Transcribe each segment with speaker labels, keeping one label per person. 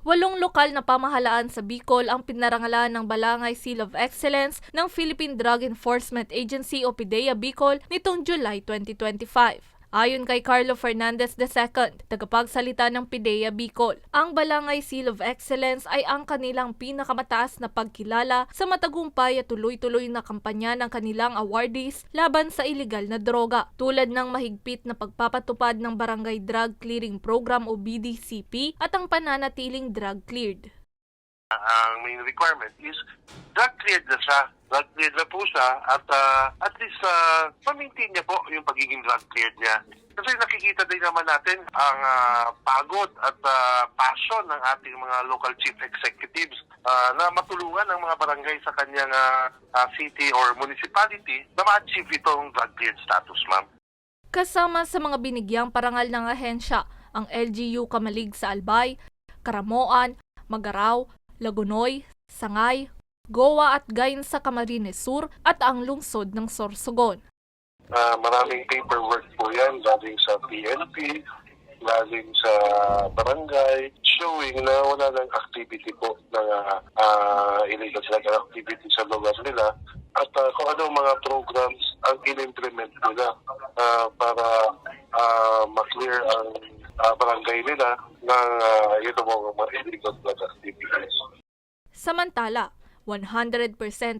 Speaker 1: Walong lokal na pamahalaan sa Bicol ang pinarangalan ng Balangay Seal of Excellence ng Philippine Drug Enforcement Agency o PIDEA Bicol nitong July 2025. Ayon kay Carlo Fernandez II, tagapagsalita ng PIDEA Bicol, ang Balangay Seal of Excellence ay ang kanilang pinakamataas na pagkilala sa matagumpay at tuloy-tuloy na kampanya ng kanilang awardees laban sa ilegal na droga, tulad ng mahigpit na pagpapatupad ng Barangay Drug Clearing Program o BDCP at ang pananatiling drug cleared.
Speaker 2: ang main requirement is drug cleared na siya. Drug cleared na po siya at ah, at least uh, ma-maintain niya po yung pagiging drug cleared niya. Kasi nakikita din naman natin ang ah, pagod at ah, passion ng ating mga local chief executives ah, na matulungan ang mga barangay sa kanyang ah, city or municipality na ma-achieve itong drug cleared status, ma'am.
Speaker 1: Kasama sa mga binigyang parangal ng ahensya, ang LGU Kamalig sa Albay, Karamoan, Magaraw, Lagunoy, Sangay, Goa at Gayon sa Camarines Sur at ang lungsod ng Sorsogon.
Speaker 2: Ah, maraming paperwork po yan galing sa PNP, galing sa barangay, showing na wala ng activity po ng ah, ah, illegal drug activity sa lugar nila at ah, kung ano mga programs ang in-implement nila ah, para ah, ma-clear ang ah, barangay nila ng uh, ito mga illegal drug activities.
Speaker 1: Samantala, 100%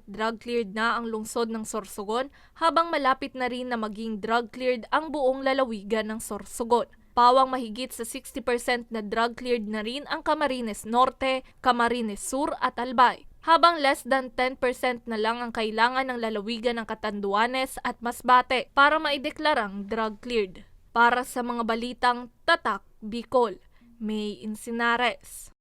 Speaker 1: drug cleared na ang lungsod ng Sorsogon habang malapit na rin na maging drug cleared ang buong lalawigan ng Sorsogon. Pawang mahigit sa 60% na drug cleared na rin ang Camarines Norte, Camarines Sur at Albay. Habang less than 10% na lang ang kailangan ng lalawigan ng Catanduanes at Masbate para maideklarang drug cleared. Para sa mga balitang Tatak Bicol, May Insinares.